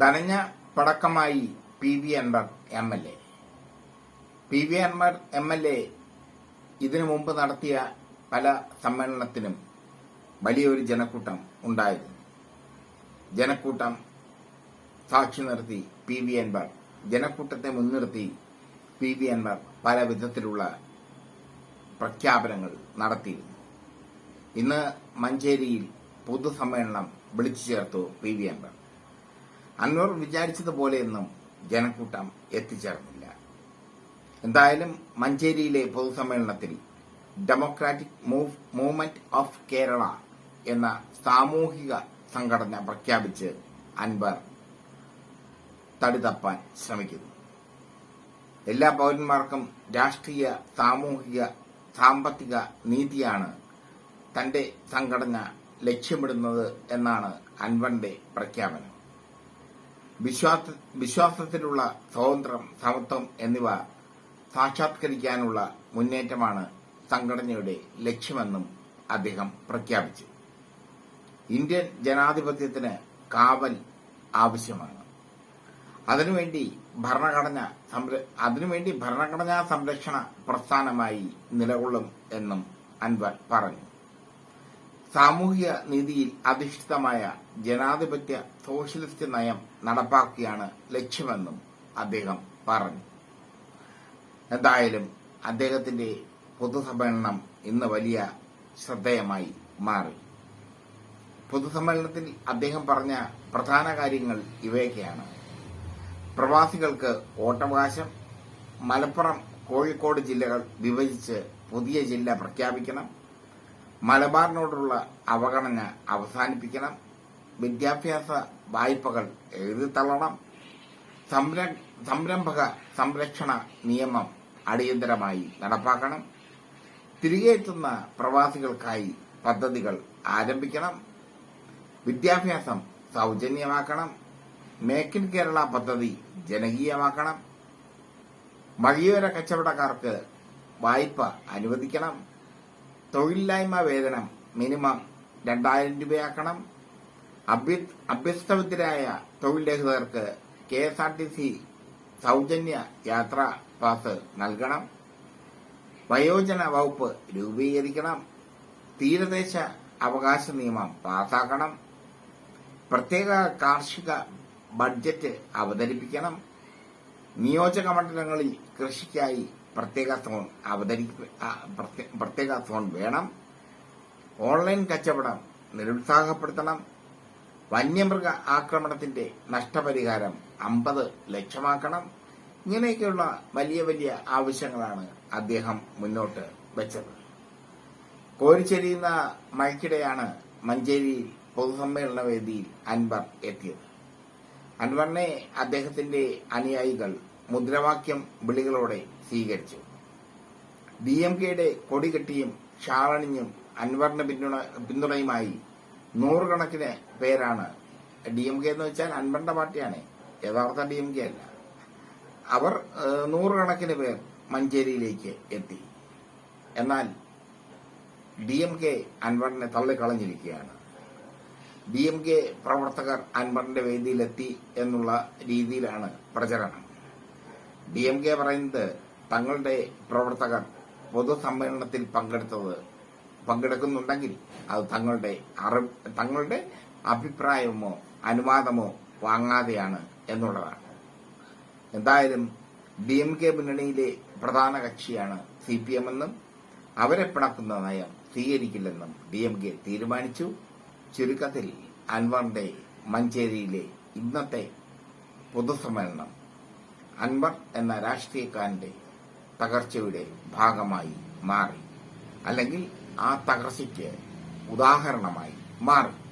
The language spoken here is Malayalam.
നനഞ്ഞ പടക്കമായി P V Anvar M L A. P V Anvar M L A ഇതിനു മുമ്പ് നടത്തിയ പല സമ്മേളനത്തിനും വലിയൊരു ജനക്കൂട്ടം ഉണ്ടായിരുന്നു. ജനക്കൂട്ടം സാക്ഷി നിർത്തി പി വി അൻവർ ജനക്കൂട്ടത്തെ മുൻനിർത്തി പി വി അൻവർ പല വിധത്തിലുള്ള പ്രഖ്യാപനങ്ങൾ നടത്തിയിരുന്നു. ഇന്ന് മഞ്ചേരിയിൽ പൊതുസമ്മേളനം വിളിച്ചു ചേർത്തു പി വി അൻവർ. അൻവർ വിചാരിച്ചതുപോലെയൊന്നും ജനക്കൂട്ടം എത്തിച്ചേർന്നില്ല. എന്തായാലും മഞ്ചേരിയിലെ പൊതുസമ്മേളനത്തിൽ democratic move movement of Kerala എന്ന സാമൂഹിക സംഘടന പ്രഖ്യാപിച്ച് അൻവർ തടിതപ്പാൻ ശ്രമിക്കുന്നു. എല്ലാ പൗരന്മാർക്കും രാഷ്ട്രീയ സാമൂഹിക സാമ്പത്തിക നീതിയാണ് തന്റെ സംഘടന ലക്ഷ്യമിടുന്നത് എന്നാണ് അൻവറിന്റെ പ്രഖ്യാപനം. വിശ്വാസത്തിലുള്ള സ്വാതന്ത്ര്യം സമത്വം എന്നിവ സാക്ഷാത്കരിക്കാനുള്ള മുന്നേറ്റമാണ് സംഘടനയുടെ ലക്ഷ്യമെന്നും അദ്ദേഹം പ്രഖ്യാപിച്ചു. ഇന്ത്യൻ ജനാധിപത്യത്തിന് കാവൽ ആവശ്യമാണ്. അതിനുവേണ്ടി ഭരണഘടന അതിനുവേണ്ടി ഭരണഘടനാ സംരക്ഷണ പ്രസ്ഥാനമായി നിലകൊള്ളും എന്നും അൻവർ പറഞ്ഞു. സാമൂഹിക നീതിയിൽ അധിഷ്ഠിതമായ ജനാധിപത്യ സോഷ്യലിസ്റ്റ് നയം നടപ്പാക്കിയാണ് ലക്ഷ്യമെന്നും അദ്ദേഹം പറഞ്ഞു. എന്തായാലും അദ്ദേഹത്തിന്റെ പൊതുസമ്മേളനം ഇന്ന് വലിയ ശ്രദ്ധേയമായി മാറി. പൊതുസമ്മേളനത്തിൽ അദ്ദേഹം പറഞ്ഞ പ്രധാന കാര്യങ്ങൾ ഇവയൊക്കെയാണ്. പ്രവാസികൾക്ക് വോട്ടവകാശം മലപ്പുറം കോഴിക്കോട് ജില്ലകൾ വിഭജിച്ച് പുതിയ ജില്ല പ്രഖ്യാപിക്കണം മലബാറിനോടുള്ള അവഗണന അവസാനിപ്പിക്കണം. വിദ്യാഭ്യാസ വായ്പകൾ എഴുതിത്തള്ളണം സംര- സംരംഭക സംരക്ഷണ നിയമം അടിയന്തരമായി നടപ്പാക്കണം. തിരികെ എത്തുന്ന പ്രവാസികൾക്കായി പദ്ധതികൾ ആരംഭിക്കണം. വിദ്യാഭ്യാസം സൗജന്യമാക്കണം. മേക്ക് ഇൻ കേരള പദ്ധതി ജനകീയമാക്കണം. വഴിയോര കച്ചവടക്കാർക്ക് വായ്പ അനുവദിക്കണം. തൊഴിലില്ലായ്മ വേതനം മിനിമം രണ്ടായിരം രൂപയാക്കണം. അഭ്യ- അഭ്യസ്തവിദ്യരായ തൊഴിൽ രഹിതർക്ക് K S R T C സൗജന്യ യാത്രാ പാസ് നൽകണം. വയോജന വകുപ്പ് രൂപീകരിക്കണം. തീരദേശ അവകാശ നിയമം പാസാക്കണം. പ്രത്യേക കാർഷിക ബഡ്ജറ്റ് അവതരിപ്പിക്കണം. നിയോജക മണ്ഡലങ്ങളിൽ കൃഷിക്കായി പ്രത്യേക ആ, പ്രത്യ- പ്രത്യേക സോൺ വേണം. ഓൺലൈൻ കച്ചവടം നിരുത്സാഹപ്പെടുത്തണം. വന്യമൃഗ ആക്രമണത്തിന്റെ നഷ്ടപരിഹാരം അമ്പത് ലക്ഷമാക്കണം. ഇങ്ങനെയൊക്കെയുള്ള വലിയ വലിയ ആവശ്യങ്ങളാണ് അദ്ദേഹം മുന്നോട്ട് വെച്ചത്. കോരിച്ചെരിയുന്ന മഴയ്ക്കിടെയാണ് മഞ്ചേരി പൊതുസമ്മേളന വേദിയിൽ അൻവർ എത്തിയത്. അൻവറിനെ അദ്ദേഹത്തിന്റെ അനുയായികൾ മുദ്രാവാക്യം വിളികളോടെ സ്വീകരിച്ചു. ഡി എം കെയുടെ കൊടികെട്ടിയും ഷാളണിഞ്ഞും അൻവറിന് പിന്തുണ പിന്തുണയുമായി നൂറുകണക്കിന് പേരാണ്. ഡി എം കെ എന്ന് വെച്ചാൽ അൻവറിന്റെ പാർട്ടിയാണ്. യഥാർത്ഥ ഡി എം കെ അല്ല. അവർ നൂറുകണക്കിന് പേർ മഞ്ചേരിയിലേക്ക് എത്തി. എന്നാൽ ഡി എം കെ അൻവറിനെ തള്ളിക്കളഞ്ഞിരിക്കുകയാണ്. ഡി എം കെ പ്രവർത്തകർ അൻവറിന്റെ വേദിയിലെത്തി എന്നുള്ള രീതിയിലാണ് പ്രചരണം. ഡി എം കെ പറയുന്നത് തങ്ങളുടെ പ്രവർത്തകർ പൊതുസമ്മേളനത്തിൽ പങ്കെടുത്തത് പങ്കെടുക്കുന്നുണ്ടെങ്കിൽ അത് തങ്ങളുടെ തങ്ങളുടെ അഭിപ്രായമോ അനുവാദമോ വാങ്ങാതെയാണ് എന്നുള്ളതാണ്. എന്തായാലും ഡി എം കെ മുന്നണിയിലെ പ്രധാന കക്ഷിയാണ് സി പി എം എന്നും അവരെ പിണക്കുന്ന നയം സ്വീകരിക്കില്ലെന്നും ഡി എം കെ തീരുമാനിച്ചു. ചുരുക്കത്തിൽ അൻവറിന്റെ മഞ്ചേരിയിലെ ഇന്നത്തെ പൊതുസമ്മേളനം അൻവർ എന്ന രാഷ്ട്രീയക്കാരന്റെ തകർച്ചയുടെ ഭാഗമായി മാറി. അല്ലെങ്കിൽ ആ തകർച്ചയ്ക്ക് ഉദാഹരണമായി മാറി.